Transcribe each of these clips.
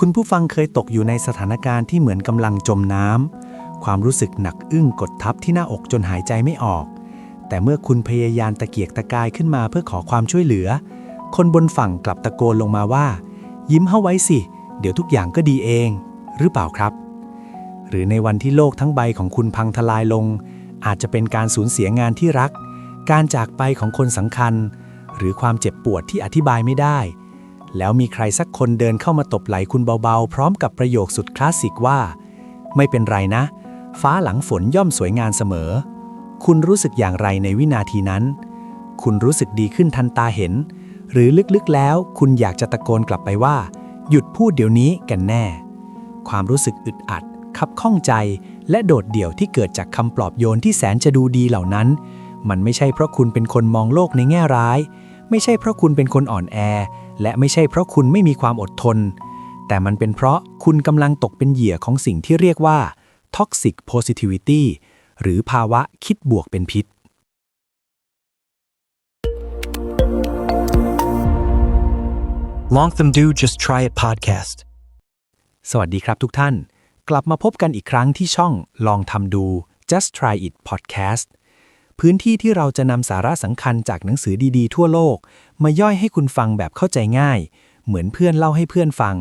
คุณผู้ฟังเคยตกอยู่ในสถานการณ์ที่เหมือนกำลังจมน้ำ ความรู้สึกหนักอึ้งกดทับที่หน้าอกจนหายใจไม่ออก แต่เมื่อคุณพยายามตะเกียกตะกายขึ้นมาเพื่อขอความช่วยเหลือ คนบนฝั่งกลับตะโกนลงมาว่า ยิ้มเข้าไว้สิ เดี๋ยวทุกอย่างก็ดีเอง หรือเปล่าครับ หรือในวันที่โลกทั้งใบของคุณพังทลายลง อาจจะเป็นการสูญเสียงานที่รัก การจากไปของคนสำคัญ หรือความเจ็บปวดที่อธิบายไม่ได้ แล้วมีใครสักคนเดินเข้ามาตบไหล่คุณเบาๆ พร้อมกับประโยคสุดคลาสสิกว่า ไม่เป็นไรนะ ฟ้าหลังฝนย่อมสวยงามเสมอ คุณรู้สึกอย่างไรในวินาทีนั้น คุณรู้สึกดีขึ้นทันตาเห็น หรือลึกๆแล้ว คุณอยากจะตะโกนกลับไปว่า หยุดพูดเดี๋ยวนี้กันแน่ ความรู้สึกอึดอัดคับข้องใจ และโดดเดี่ยวที่เกิดจากคำปลอบโยนที่แสนจะดูดีเหล่านั้น มันไม่ใช่เพราะคุณเป็นคนมองโลกในแง่ร้าย ไม่ใช่เพราะคุณเป็นคนอ่อนแอ และไม่ใช่เพราะคุณไม่มีความอดทน แต่มันเป็นเพราะคุณกำลังตกเป็นเหยื่อของสิ่งที่เรียกว่า toxic positivity หรือภาวะคิดบวกเป็นพิษ Long them do just try it podcast สวัสดีครับทุกท่าน กลับมาพบกันอีกครั้งที่ช่องลองทำดู just try it podcast พื้นที่ที่เราจะนำสาระสำคัญจากหนังสือดีๆ ทั่วโลก มาย่อยให้คุณฟังแบบเข้าใจง่าย เหมือนเพื่อนเล่าให้เพื่อนฟัง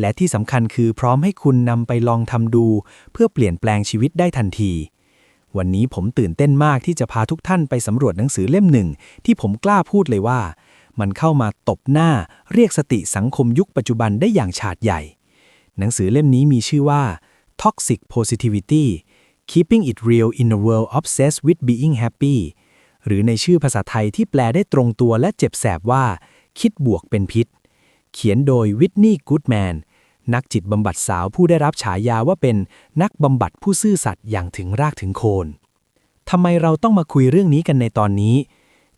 และที่สำคัญคือพร้อมให้คุณนำไปลองทำดู เพื่อเปลี่ยนแปลงชีวิตได้ทันที วันนี้ผมตื่นเต้นมากที่จะพาทุกท่านไปสำรวจหนังสือเล่มหนึ่ง ที่ผมกล้าพูดเลยว่า มันเข้ามาตบหน้า เรียกสติสังคมยุคปัจจุบันได้อย่างฉาดใหญ่ หนังสือเล่มนี้มีชื่อว่า Toxic Positivity Keeping It Real in a World Obsessed with Being Happy หรือในชื่อภาษาไทยที่แปลได้ตรงตัวและเจ็บแสบว่า คิดบวกเป็นพิษ เขียนโดยวิทนีย์กูดแมนนักจิตบำบัดสาวผู้ได้รับฉายาว่าเป็นนักบำบัดผู้ซื่อสัตย์อย่างถึงรากถึงโคนทำไมเราต้องมาคุยเรื่องนี้กันในตอนนี้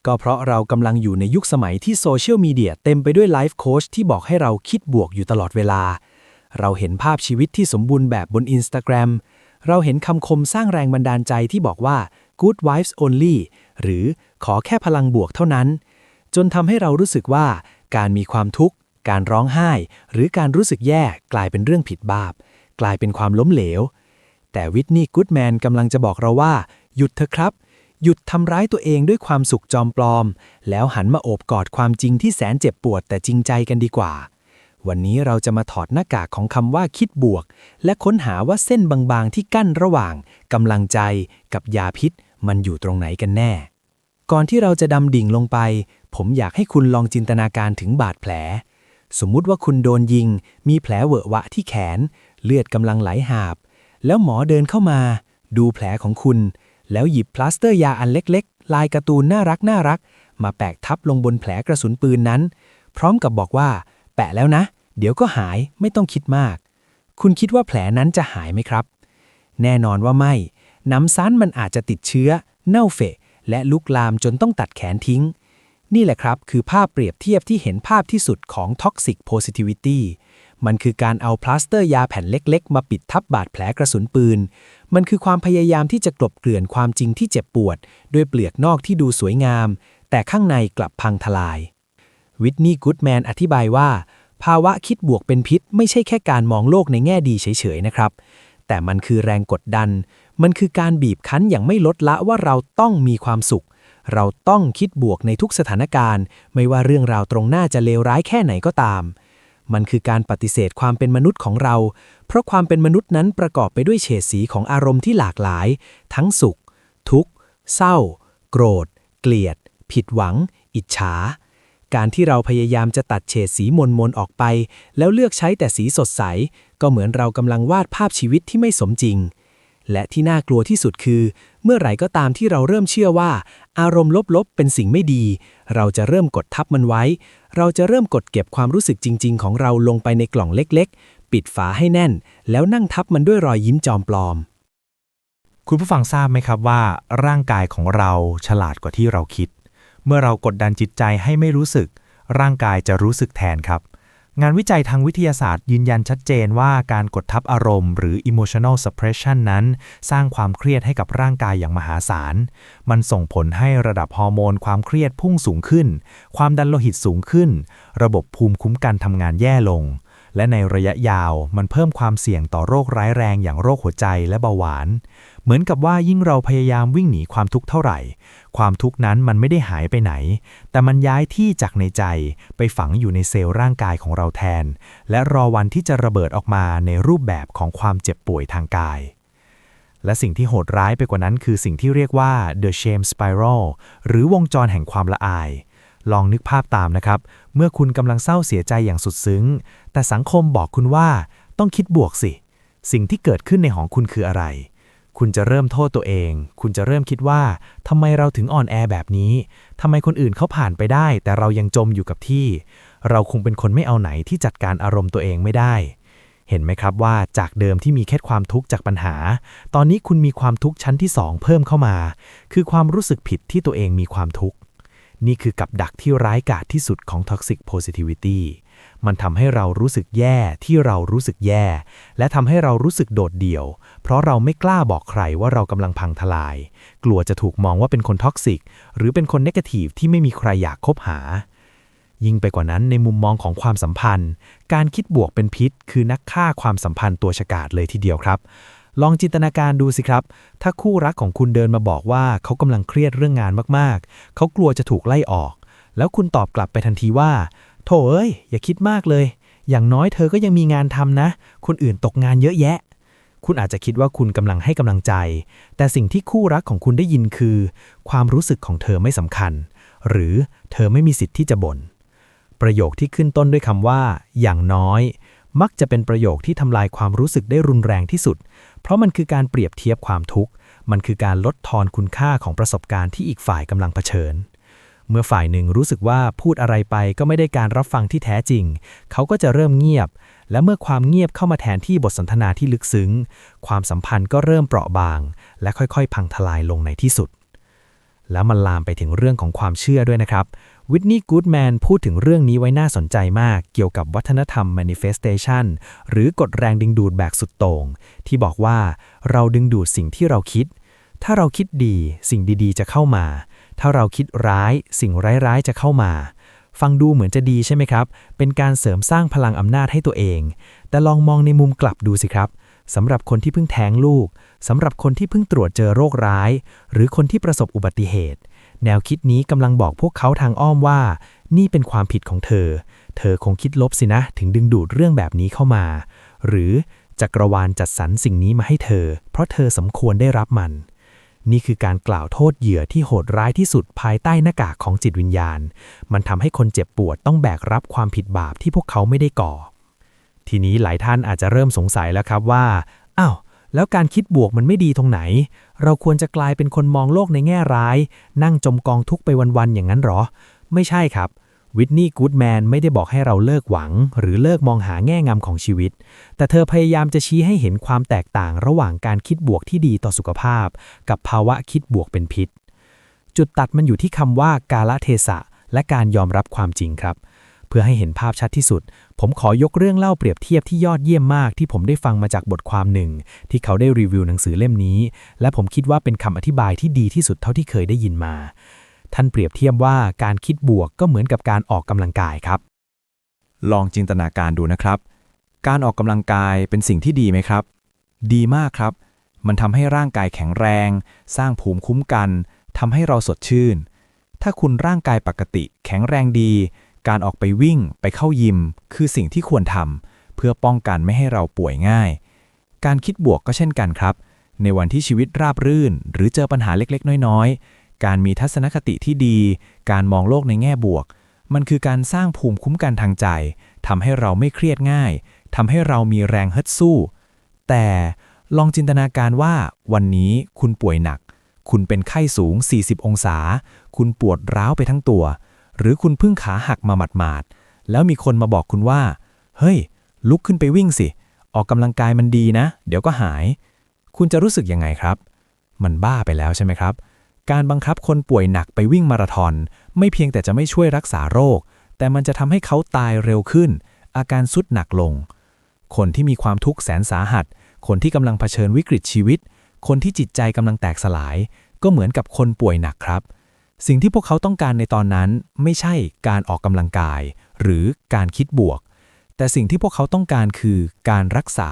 ก็เพราะเรากำลังอยู่ในยุคสมัยที่โซเชียลมีเดียเต็มไปด้วยไลฟ์โค้ชที่บอกให้เราคิดบวกอยู่ตลอดเวลา เราเห็นภาพชีวิตที่สมบูรณ์แบบบน Instagram เราเห็นคำคมสร้างแรงบันดาลใจที่บอกว่า good vibes only หรือขอแค่พลังบวกเท่านั้น จนทำให้เรารู้สึกว่าการมีความทุกข์ การร้องไห้ หรือการรู้สึกแย่กลายเป็นเรื่องผิดบาป กลายเป็นความล้มเหลว แต่วิทนีย์กูดแมนกำลังจะบอกเราว่า หยุดเถอะครับ หยุดทำร้ายตัวเองด้วยความสุขจอมปลอม แล้วหันมาโอบกอดความจริงที่แสนเจ็บปวดแต่จริงใจกันดีกว่า วันนี้เราจะมาถอดหน้ากากของคำว่าคิดบวก และค้นหาว่าเส้นบางๆที่กั้นระหว่างกำลังใจกับยาพิษ มันอยู่ตรงไหนกันแน่ ก่อนที่เราจะดำดิ่งลงไป ผมอยากให้คุณลองจินตนาการถึงบาดแผล สมมุติว่าคุณโดนยิง มีแผลเวอะวะที่แขน เลือดกำลังไหลหาบ แล้วหมอเดินเข้ามา ดูแผลของคุณ แล้วหยิบพลาสเตอร์ยาอันเล็กๆ ลายการ์ตูนน่ารักน่ารักมาแปะทับลงบนแผลกระสุนปืนนั้น พร้อมกับบอกว่า แปะแล้วนะ เดี๋ยวก็หายไม่ต้องคิดมาก คุณคิดว่าแผลนั้นจะหายไหมครับ แน่นอนว่าไม่น้ำซ้นมันอาจจะติดเชื้อ เน่าเฟะ และลุกลามจนต้องตัดแขนทิ้ง นี่แหละครับคือภาพเปรียบเทียบที่เห็นภาพที่สุดของ Toxic Positivity มันคือการเอาพลาสเตอร์ยาแผ่นเล็กๆ มาปิดทับบาดแผลกระสุนปืน มันคือความพยายามที่จะกลบเกลื่อนความจริงที่เจ็บปวด ด้วยเปลือกนอกที่ดูสวยงาม แต่ข้างในกลับพังทลาย วิทนีย์กูดแมนอธิบายว่า ภาวะคิดบวกเป็นพิษ ไม่ใช่แค่การมองโลกในแง่ดีเฉยๆนะครับ แต่มันคือแรงกดดัน มันคือการบีบคั้นอย่างไม่ลดละว่าเราต้องมีความสุข เราต้องคิดบวกในทุกสถานการณ์ ไม่ว่าเรื่องราวตรงหน้าจะเลวร้ายแค่ไหนก็ตาม มันคือการปฏิเสธความเป็นมนุษย์ของเรา เพราะความเป็นมนุษย์นั้นประกอบไปด้วยเฉดสีของอารมณ์ที่หลากหลาย ทั้งสุข ทุกข์ เศร้า โกรธ เกลียด ผิดหวัง อิจฉา การที่เราพยายามจะตัดเฉดสีมนมนๆออกไป แล้วเลือกใช้แต่สีสดใส ก็เหมือนเรากำลังวาดภาพชีวิตที่ไม่สมจริง และที่น่ากลัวที่สุดคือ เมื่อไหร่ก็ตามที่เราเริ่มเชื่อว่า อารมณ์ลบๆ เป็นสิ่งไม่ดี เราจะเริ่มกดทับมันไว้ เราจะเริ่มกดเก็บความรู้สึกจริง ๆ ของเราลงไปในกล่องเล็ก ๆ ปิดฝาให้แน่น แล้วนั่งทับมันด้วยรอยยิ้มจอมปลอม คุณผู้ฟังทราบไหมครับว่า ร่างกายของเราฉลาดกว่าที่เราคิด เมื่อเรากดดันจิตใจให้ไม่รู้สึก ร่างกายจะรู้สึกแทนครับ งานวิจัยทางวิทยาศาสตร์ยืนยันชัดเจนว่าการกดทับอารมณ์หรือ emotional suppression นั้น สร้างความเครียดให้กับร่างกายอย่างมหาศาล มันส่งผลให้ระดับฮอร์โมนความเครียดพุ่งสูงขึ้น ความดันโลหิตสูงขึ้น ระบบภูมิคุ้มกันทำงานแย่ลง และในระยะยาวมันเพิ่มความเสี่ยงต่อโรคร้ายแรงอย่างโรคหัวใจและเบาหวาน เหมือนกับว่ายิ่งเราพยายามวิ่งหนีความทุกข์เท่าไหร่ ความทุกข์นั้นมันไม่ได้หายไปไหน แต่มันย้ายที่จากในใจไปฝังอยู่ในเซลล์ร่างกายของเราแทน และรอวันที่จะระเบิดออกมาในรูปแบบของความเจ็บป่วยทางกายและสิ่งที่โหดร้ายไปกว่านั้นคือสิ่งที่เรียกว่า the shame spiral หรือวงจรแห่งความละอาย ลองนึกภาพตามนะครับ เมื่อคุณกำลังเศร้าเสียใจอย่างสุดซึ้ง แต่สังคมบอกคุณว่า ต้องคิดบวกสิ สิ่งที่เกิดขึ้นในของคุณคืออะไร คุณจะเริ่มโทษตัวเอง คุณจะเริ่มคิดว่าทำไมเราถึงอ่อนแอแบบนี้ทำไมคนอื่นเขาผ่านไปได้ แต่เรายังจมอยู่กับที่ เราคงเป็นคนไม่เอาไหนที่จัดการอารมณ์ตัวเองไม่ได้ เห็นไหมครับว่าจากเดิมที่มีแค่ความทุกข์จากปัญหา ตอนนี้คุณมีความทุกข์ชั้นที่สองเพิ่มเข้ามา คือความรู้สึกผิดที่ตัวเองมีความทุกข์ นี่คือกับดักที่ร้ายกาจที่สุดของ toxic positivity มันทำให้เรารู้สึกแย่ที่เรารู้สึกแย่ และทำให้เรารู้สึกโดดเดี่ยว เพราะเราไม่กล้าบอกใครว่าเรากำลังพังทลาย กลัวจะถูกมองว่าเป็นคนท็อกซิก หรือเป็นคนเนกาทีฟที่ไม่มีใครอยากคบหา ยิ่งไปกว่านั้นในมุมมองของความสัมพันธ์ การคิดบวกเป็นพิษ คือนักฆ่าความสัมพันธ์ตัวฉกาจเลยทีเดียวครับ ลองจินตนาการดูสิครับ ถ้าคู่รักของคุณเดินมาบอกว่าเขากำลังเครียดเรื่องงานมากๆ เขากลัวจะถูกไล่ออก แล้วคุณตอบกลับไปทันทีว่า โถเอ้ย อย่าคิดมากเลย อย่างน้อยเธอก็ยังมีงานทำนะ คนอื่นตกงานเยอะแยะ คุณอาจจะคิดว่าคุณกำลังให้กำลังใจ แต่สิ่งที่คู่รักของคุณได้ยินคือ ความรู้สึกของเธอไม่สำคัญ หรือเธอไม่มีสิทธิ์ที่จะบ่น ประโยคที่ขึ้นต้นด้วยคำว่า อย่างน้อย มักจะเป็นประโยคที่ทำลายความรู้สึกได้รุนแรงที่สุด เพราะมันคือการเปรียบเทียบความทุกข์ มันคือการลดทอนคุณค่าของประสบการณ์ที่อีกฝ่ายกำลังเผชิญ เมื่อฝ่ายหนึ่งรู้สึกว่าพูดอะไรไปก็ไม่ได้การรับฟังที่แท้จริง เขาก็จะเริ่มเงียบ และเมื่อความเงียบเข้ามาแทนที่บทสนทนาที่ลึกซึ้ง ความสัมพันธ์ก็เริ่มเปราะบาง และค่อยๆ พังทลายลงในที่สุด แล้วมันลามไปถึงเรื่องของความเชื่อด้วยนะครับ วิทนีย์กูดแมนพูดถึงเรื่องนี้ไว้น่าสนใจมากเกี่ยวกับวัฒนธรรม manifestation หรือกฎแรงดึงดูดแบบสุดโต่งที่บอกว่าเราดึงดูดสิ่งที่เราคิด ถ้าเราคิดดีสิ่งดีๆ จะเข้ามา ถ้าเราคิดร้าย สิ่งร้ายๆ จะเข้ามา ฟังดูเหมือนจะดีใช่ไหมครับ เป็นการเสริมสร้างพลังอำนาจให้ตัวเอง แต่ลองมองในมุมกลับดูสิครับสำหรับคนที่เพิ่งแท้งลูกสำหรับคนที่เพิ่งตรวจเจอโรคร้าย หรือคนที่ประสบอุบัติเหตุ แนวคิดนี้กำลังบอกพวกเขาทางอ้อมว่า นี่เป็นความผิดของเธอ เธอคงคิดลบสินะ ถึงดึงดูดเรื่องแบบนี้เข้ามา หรือจักรวาลจัดสรรสิ่งนี้มาให้เธอ เพราะเธอสมควรได้รับมัน นี่คือการกล่าวโทษเหยื่อที่โหดร้ายที่สุดภายใต้หน้ากากของจิตวิญญาณ มันทำให้คนเจ็บปวดต้องแบกรับความผิดบาปที่พวกเขาไม่ได้ก่อ ทีนี้หลายท่านอาจจะเริ่มสงสัยแล้วครับว่า อ้าว แล้วการคิดบวกมันไม่ดีตรงไหน เราควรจะกลายเป็นคนมองโลกในแง่ร้าย นั่งจมกองทุกข์ไปวันๆอย่างนั้นหรอ ไม่ใช่ครับวิทนีย์กูดแมนไม่ได้บอกให้เราเลิกหวัง หรือเลิกมองหาแง่งามของชีวิต แต่เธอพยายามจะชี้ให้เห็นความแตกต่างระหว่างการคิดบวกที่ดีต่อสุขภาพ กับภาวะคิดบวกเป็นพิษ จุดตัดมันอยู่ที่คำว่ากาลเทศะ และการยอมรับความจริงครับ เพื่อให้เห็นภาพชัดที่สุด ผมขอยกเรื่องเล่าเปรียบเทียบที่ยอดเยี่ยมมากที่ผมได้ฟังมาจากบทความหนึ่ง ที่เขาได้รีวิวหนังสือเล่มนี้ และผมคิดว่าเป็นคำอธิบายที่ดีที่สุดเท่าที่เคยได้ยินมา ท่านเปรียบเทียบว่าการคิดบวกก็เหมือนกับการออกกำลังกายครับ ลองจินตนาการดูนะครับ การออกกำลังกายเป็นสิ่งที่ดีไหมครับ ดีมากครับ มันทำให้ร่างกายแข็งแรง สร้างภูมิคุ้มกันทำให้เราสดชื่น ถ้าคุณร่างกายปกติ แข็งแรงดี การออกไปวิ่งไปเข้ายิม คือสิ่งที่ควรทำเพื่อป้องกันไม่ให้เราป่วยง่าย การคิดบวกก็เช่นกันครับ ในวันที่ชีวิตราบรื่น หรือเจอปัญหาเล็กๆ น้อยๆ การมีทัศนคติที่ดี การมองโลกในแง่บวก มันคือการสร้างภูมิคุ้มกันทางใจทำให้เราไม่เครียดง่ายทำให้เรามีแรงฮึดสู้ แต่ลองจินตนาการว่าวันนี้คุณป่วยหนัก คุณเป็นไข้สูง 40 องศา คุณปวดร้าวไปทั้งตัว หรือคุณเพิ่งขาหักมาหมาดๆแล้วมีคนมาบอกคุณว่า เฮ้ย ลุกขึ้นไปวิ่งสิ ออกกำลังกายมันดีนะ เดี๋ยวก็หาย คุณจะรู้สึกยังไงครับ มันบ้าไปแล้วใช่ไหมครับ การบังคับคนป่วยหนักไปวิ่งมาราธอน ไม่เพียงแต่จะไม่ช่วยรักษาโรค แต่มันจะทำให้เขาตายเร็วขึ้น อาการสุดหนักลง คนที่มีความทุกข์แสนสาหัส คนที่กำลังเผชิญวิกฤตชีวิต คนที่จิตใจกำลังแตกสลาย ก็เหมือนกับคนป่วยหนักครับ สิ่งที่พวกเขาต้องการในตอนนั้นไม่ใช่การออกกำลังกาย หรือการคิดบวก แต่สิ่งที่พวกเขาต้องการคือการรักษา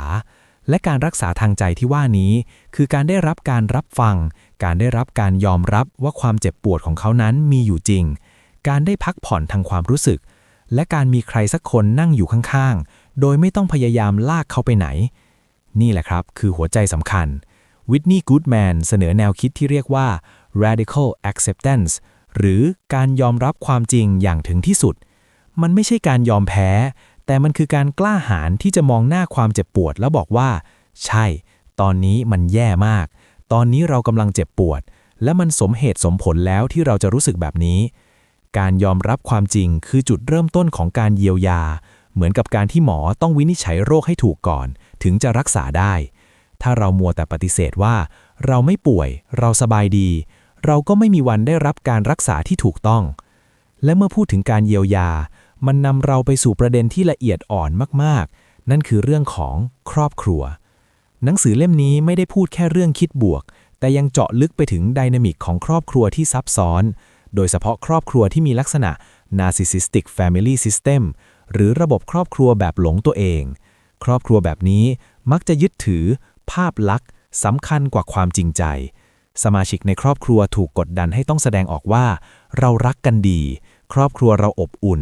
และการรักษาทางใจที่ว่านี้ คือการได้รับการรับฟัง การได้รับการยอมรับว่าความเจ็บปวดของเขานั้นมีอยู่จริง การได้พักผ่อนทางความรู้สึก และการมีใครสักคนนั่งอยู่ข้างๆ โดยไม่ต้องพยายามลากเขาไปไหน นี่แหละครับ คือหัวใจสำคัญวิทนีย์กูดแมนเสนอแนวคิดที่เรียกว่า radical acceptance หรือการยอมรับความจริงอย่างถึงที่สุด มันไม่ใช่การยอมแพ้ แต่มันคือการกล้าหาญที่จะมองหน้าความเจ็บปวด แล้วบอกว่า ใช่ ตอนนี้มันแย่มาก ตอนนี้เรากำลังเจ็บปวด และมันสมเหตุสมผลแล้วที่เราจะรู้สึกแบบนี้ การยอมรับความจริงคือจุดเริ่มต้นของการเยียวยา เหมือนกับการที่หมอต้องวินิจฉัยโรคให้ถูกก่อน ถึงจะรักษาได้ ถ้าเรามัวแต่ปฏิเสธว่า เราไม่ป่วย เราสบายดี เราก็ไม่มีวันได้รับการรักษาที่ถูกต้อง และเมื่อพูดถึงการเยียวยา มันนำเราไปสู่ประเด็นที่ละเอียดอ่อนมากๆ นั่นคือเรื่องของครอบครัว หนังสือเล่มนี้ไม่ได้พูดแค่เรื่องคิดบวก แต่ยังเจาะลึกไปถึงไดนามิกของครอบครัวที่ซับซ้อน โดยเฉพาะครอบครัวที่มีลักษณะ narcissistic family system หรือระบบครอบครัวแบบหลงตัวเอง ครอบครัวแบบนี้มักจะยึดถือ ภาพลักษณ์สำคัญกว่าความจริงใจ สมาชิกในครอบครัวถูกกดดันให้ต้องแสดงออกว่า เรารักกันดี ครอบครัวเราอบอุ่น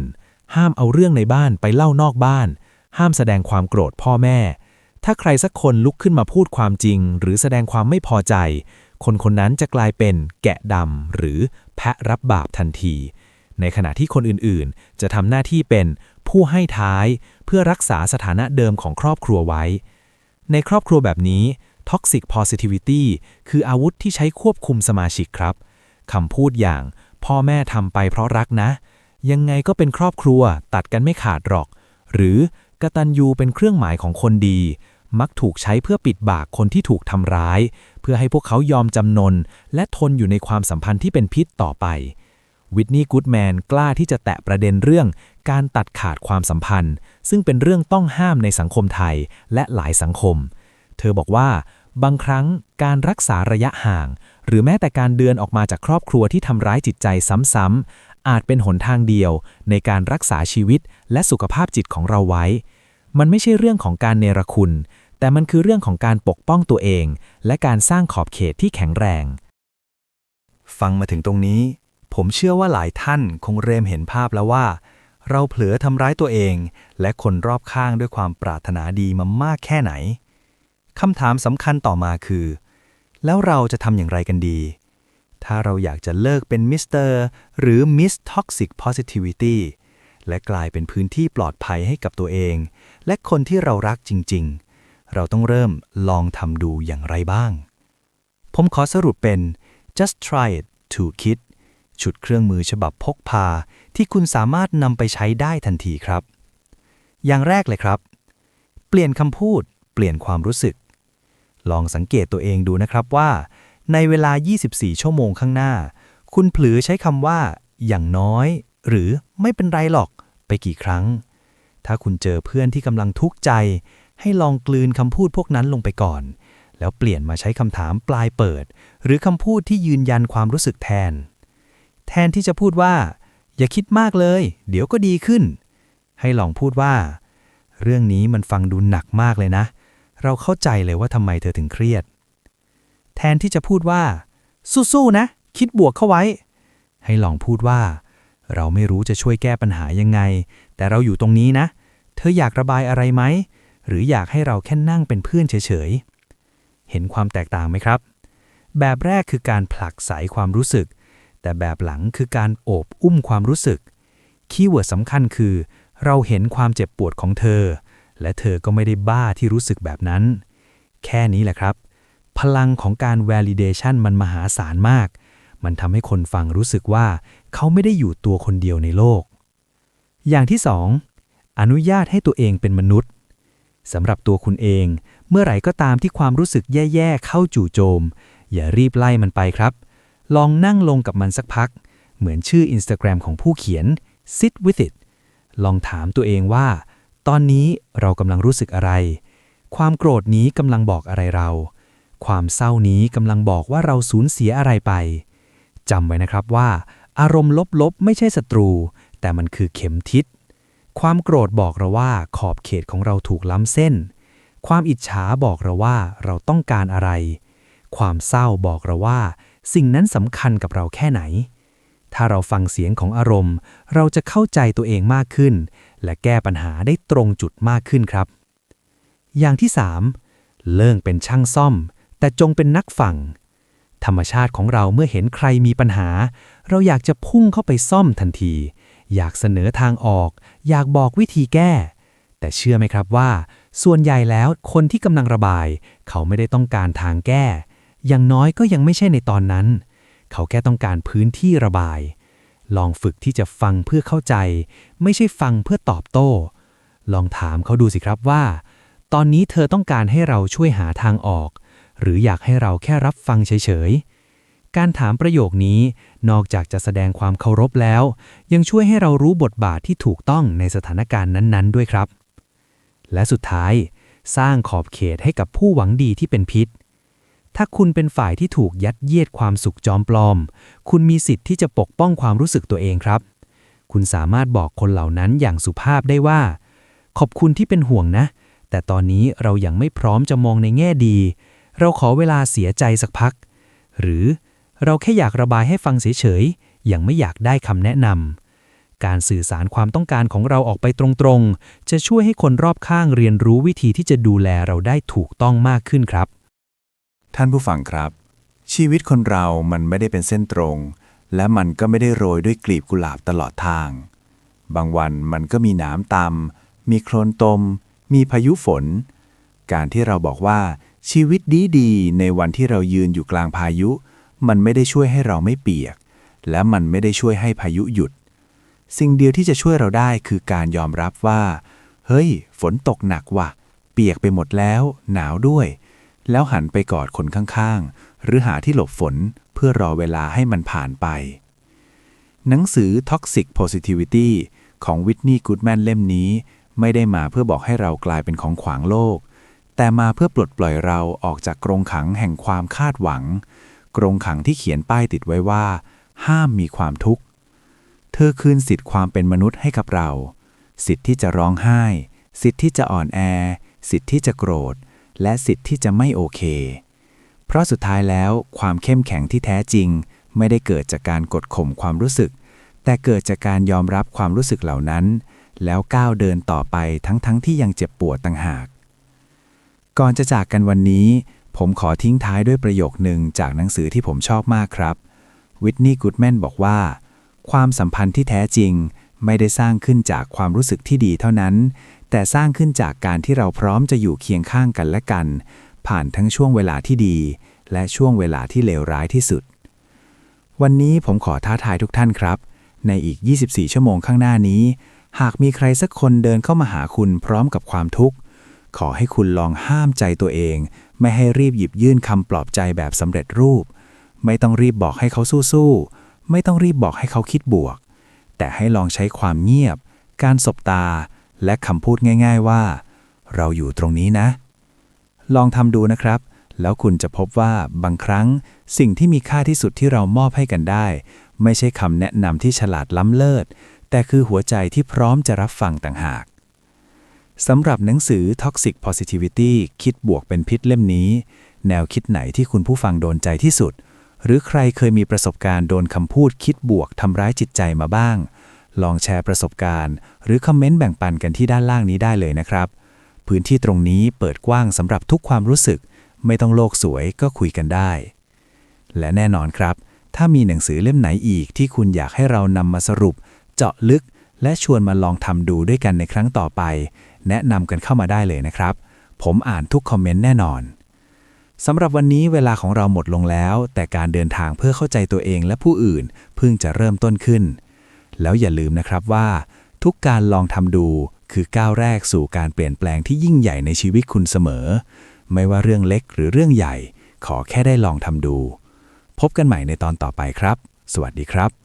ห้ามเอาเรื่องในบ้านไปเล่านอกบ้าน ห้ามแสดงความโกรธพ่อแม่ ถ้าใครสักคนลุกขึ้นมาพูดความจริง หรือแสดงความไม่พอใจ คนคนนั้นจะกลายเป็นแกะดำหรือแพะรับบาปทันที ในขณะที่คนอื่นๆ จะทำหน้าที่เป็นผู้ให้ท้ายเพื่อรักษาสถานะเดิมของครอบครัวไว้ ในครอบครัวแบบนี้ toxic positivity คืออาวุธที่ใช้ควบคุมสมาชิกครับคำพูดอย่าง พ่อแม่ทำไปเพราะรักนะ ยังไงก็เป็นครอบครัวตัดกันไม่ขาดหรอก หรือกตัญญูเป็นเครื่องหมายของคนดี มักถูกใช้เพื่อปิดปากคนที่ถูกทำร้าย เพื่อให้พวกเขายอมจำนน และทนอยู่ในความสัมพันธ์ที่เป็นพิษต่อไปวิทนีย์กูดแมนกล้าที่จะแตะประเด็นเรื่องการตัดขาดความสัมพันธ์ ซึ่งเป็นเรื่องต้องห้ามในสังคมไทยและหลายสังคม เธอบอกว่า บางครั้งการรักษาระยะห่าง หรือแม้แต่การเดินออกมาจากครอบครัวที่ทำร้ายจิตใจซ้ำๆ อาจเป็นหนทางเดียว ในการรักษาชีวิตและสุขภาพจิตของเราไว้ มันไม่ใช่เรื่องของการเนรคุณ แต่มันคือเรื่องของการปกป้องตัวเอง และการสร้างขอบเขตที่แข็งแรง ฟังมาถึงตรงนี้ ผมเชื่อว่าหลายท่านคงเริ่มเห็นภาพแล้วว่า เราเผลอทำร้ายตัวเอง และคนรอบข้างด้วยความปรารถนาดีมามากแค่ไหน คำถามสำคัญต่อมาคือ แล้วเราจะทำอย่างไรกันดี ถ้าเราอยากจะเลิกเป็นมิสเตอร์หรือมิสท็อกซิกโพซิทิวิตี้และกลายเป็นพื้นที่ปลอดภัยให้กับตัวเอง และคนที่เรารักจริง ๆ เราต้องเริ่มลองทำดูอย่างไรบ้าง ผมขอสรุปเป็น just try it to kid ชุดเครื่องมือฉบับพกพาที่คุณสามารถนำไปใช้ได้ทันทีครับ อย่างแรกเลยครับ เปลี่ยนคำพูด เปลี่ยนความรู้สึก ลองสังเกตตัวเองดูนะครับว่า ในเวลา 24 ชั่วโมงข้างหน้า คุณเผลอใช้คำว่า อย่างน้อย หรือไม่เป็นไรหรอก ไปกี่ครั้ง ถ้าคุณเจอเพื่อนที่กำลังทุกข์ใจ ให้ลองกลืนคำพูดพวกนั้นลงไปก่อน แล้วเปลี่ยนมาใช้คำถามปลายเปิด หรือคำพูดที่ยืนยันความรู้สึกแทน แทนที่จะพูดว่า อย่าคิดมากเลย เดี๋ยวก็ดีขึ้น ให้ลองพูดว่า เรื่องนี้มันฟังดูหนักมากเลยนะเเราเข้าใจเลยว่าทำไมเธอถึงเครียด แทนที่จะพูดว่า สู้ๆนะ คิดบวกเข้าไว้ ให้ลองพูดว่า เราไม่รู้จะช่วยแก้ปัญหายังไง แต่เราอยู่ตรงนี้นะ เธออยากระบายอะไรไหม หรืออยากให้เราแค่นั่งเป็นเพื่อนเฉยๆ เห็นความแตกต่างไหมครับ แบบแรกคือการผลักไสความรู้สึก แต่แบบหลังคือการโอบอุ้มความรู้สึก คีย์เวิร์ดสำคัญคือ เราเห็นความเจ็บปวดของเธอ และเธอก็ไม่ได้บ้าที่รู้สึกแบบนั้น แค่นี้แหละครับ พลังของการ validation มันมหาศาลมาก มันทำให้คนฟังรู้สึกว่า เขาไม่ได้อยู่ตัวคนเดียวในโลก อย่างที่สองอนุญาตให้ตัวเองเป็นมนุษย์สำหรับตัวคุณเอง เมื่อไหร่ก็ตามที่ความรู้สึกแย่ๆเข้าจู่โจม อย่ารีบไล่มันไปครับ ลองนั่งลงกับมันสักพัก เหมือนชื่อ Instagram ของผู้เขียน sit with it ลองถามตัวเองว่า ตอนนี้เรากำลังรู้สึกอะไร ความโกรธนี้กำลังบอกอะไรเรา ความเศร้านี้กำลังบอกว่าเราสูญเสียอะไรไปจำไว้นะครับว่า อารมณ์ลบๆ ไม่ใช่ศัตรู แต่มันคือเข็มทิศ ความโกรธบอกเราว่าขอบเขตของเราถูกล้ำเส้น ความอิจฉาบอกเราว่าเราต้องการอะไร ความเศร้าบอกเราว่า สิ่งนั้นสำคัญกับเราแค่ไหน ถ้าเราฟังเสียงของอารมณ์ เราจะเข้าใจตัวเองมากขึ้น และแก้ปัญหาได้ตรงจุดมากขึ้นครับ อย่างที่ 3. เลิกเป็นช่างซ่อม แต่จงเป็นนักฟังธรรมชาติของเราเมื่อเห็นใครมีปัญหา เราอยากจะพุ่งเข้าไปซ่อมทันที อยากเสนอทางออก อยากบอกวิธีแก้ แต่เชื่อไหมครับว่า ส่วนใหญ่แล้วคนที่กำลังระบาย เขาไม่ได้ต้องการทางแก้ อย่างน้อยก็ยังไม่ใช่ในตอนนั้น เขาแค่ต้องการพื้นที่ระบาย ลองฝึกที่จะฟังเพื่อเข้าใจ ไม่ใช่ฟังเพื่อตอบโต้ ลองถามเขาดูสิครับว่า ตอนนี้เธอต้องการให้เราช่วยหาทางออก หรืออยากให้เราแค่รับฟังเฉยๆ การถามประโยคนี้นอกจากจะแสดงความเคารพแล้ว ยังช่วยให้เรารู้บทบาทที่ถูกต้องในสถานการณ์นั้นๆ ด้วยครับ และสุดท้าย สร้างขอบเขตให้กับผู้หวังดีที่เป็นพิษ ถ้าคุณเป็นฝ่ายที่ถูกยัดเยียดความสุขจอมปลอม คุณมีสิทธิ์ที่จะปกป้องความรู้สึกตัวเองครับ คุณสามารถบอกคนเหล่านั้นอย่างสุภาพได้ว่า ขอบคุณที่เป็นห่วงนะ แต่ตอนนี้เรายัางไม่พร้อมจะมองในแง่ดี เราขอเวลาเสียใจสักพัก หรือเราแค่อยากระบายให้ฟังเฉยๆ ยังไม่อยากได้คำแนะนำ การสื่อสารความต้องการของเราออกไปตรงๆ จะช่วยให้คนรอบข้างเรียนรู้วิธีที่จะดูแลเราได้ถูกต้องมากขึ้นครับ ท่านผู้ฟังครับ ชีวิตคนเรามันไม่ได้เป็นเส้นตรง และมันก็ไม่ได้โรยด้วยกลีบกุหลาบตลอดทาง บางวันมันก็มีหนามตำมีโคลนตม มีพายุฝน การที่เราบอกว่าชีวิตดีดีในวันที่เรายืนอยู่กลางพายุ มันไม่ได้ช่วยให้เราไม่เปียก และมันไม่ได้ช่วยให้พายุหยุด สิ่งเดียวที่จะช่วยเราได้คือการยอมรับว่า เฮ้ย ฝนตกหนักว่ะ เปียกไปหมดแล้ว หนาวด้วย แล้วหันไปกอดคนข้างๆ หรือหาที่หลบฝนเพื่อรอเวลาให้มันผ่านไป หนังสือ Toxic Positivity ของวิทนีย์กูดแมนเล่มนี้ ไม่ได้มาเพื่อบอกให้เรากลายเป็นของขวางโลก แต่มาเพื่อปลดปล่อยเราออกจากกรงขังแห่งความคาดหวัง กรงขังที่เขียนป้ายติดไว้ว่า ห้ามมีความทุกข์ เธอคืนสิทธิ์ความเป็นมนุษย์ให้กับเรา สิทธิ์ที่จะร้องไห้ สิทธิ์ที่จะอ่อนแอ สิทธิ์ที่จะโกรธ และสิทธิ์ที่จะไม่โอเค เพราะสุดท้ายแล้วความเข้มแข็งที่แท้จริง ไม่ได้เกิดจากการกดข่มความรู้สึก แต่เกิดจากการยอมรับความรู้สึกเหล่านั้น แล้วก้าวเดินต่อไปทั้งๆทที่ยังเจ็บปวดต่างหาก ก่อนจะจากกันวันนี้ ผมขอทิ้งท้ายด้วยประโยคหนึ่งจากหนังสือที่ผมชอบมากครับวิทนีย์กูดแมนบอกว่า ความสัมพันธ์ที่แท้จริงไม่ได้สร้างขึ้นจากความรู้สึกที่ดีเท่านั้น แต่สร้างขึ้นจากการที่เราพร้อมจะอยู่เคียงข้างกันและกัน ผ่านทั้งช่วงเวลาที่ดี และช่วงเวลาที่เลวร้ายที่สุด วันนี้ผมขอท้าทายทุกท่านครับ ในอีก 24 ชั่วโมงข้างหน้านี้ หากมีใครสักคนเดินเข้ามาหาคุณพร้อมกับความทุกข์ ขอให้คุณลองห้ามใจตัวเอง ไม่ให้รีบหยิบยื่นคำปลอบใจแบบสำเร็จรูป ไม่ต้องรีบบอกให้เขาสู้ๆไม่ต้องรีบบอกให้เขาคิดบวก แต่ให้ลองใช้ความเงียบ การสบตา และคำพูดง่าย ๆว่า เราอยู่ตรงนี้นะ ลองทำดูนะครับ แล้วคุณจะพบว่าบางครั้งสิ่งที่มีค่าที่สุดที่เรามอบให้กันได้ ไม่ใช่คำแนะนำที่ฉลาดล้ำเลิศ แต่คือหัวใจที่พร้อมจะรับฟังต่างหากสำหรับหนังสือ Toxic Positivity คิดบวกเป็นพิษเล่มนี้ แนวคิดไหนที่คุณผู้ฟังโดนใจที่สุด หรือใครเคยมีประสบการณ์โดนคำพูดคิดบวกทำร้ายจิตใจมาบ้าง ลองแชร์ประสบการณ์ หรือคอมเมนต์แบ่งปันกันที่ด้านล่างนี้ได้เลยนะครับ พื้นที่ตรงนี้เปิดกว้างสำหรับทุกความรู้สึก ไม่ต้องโลกสวยก็คุยกันได้ และแน่นอนครับ ถ้ามีหนังสือเล่มไหนอีกที่คุณอยากให้เรานำมาสรุป เจาะลึก และชวนมาลองทำดูด้วยกันในครั้งต่อไป แนะนำกันเข้ามาได้เลยนะครับ ผมอ่านทุกคอมเมนต์แน่นอนสำหรับวันนี้เวลาของเราหมดลงแล้ว แต่การเดินทางเพื่อเข้าใจตัวเองและผู้อื่น เพิ่งจะเริ่มต้นขึ้น แล้วอย่าลืมนะครับว่า ทุกการลองทำดูคือก้าวแรกสู่การเปลี่ยนแปลงที่ยิ่งใหญ่ในชีวิตคุณเสมอ ไม่ว่าเรื่องเล็กหรือเรื่องใหญ่ ขอแค่ได้ลองทำดู พบกันใหม่ในตอนต่อไปครับ สวัสดีครับ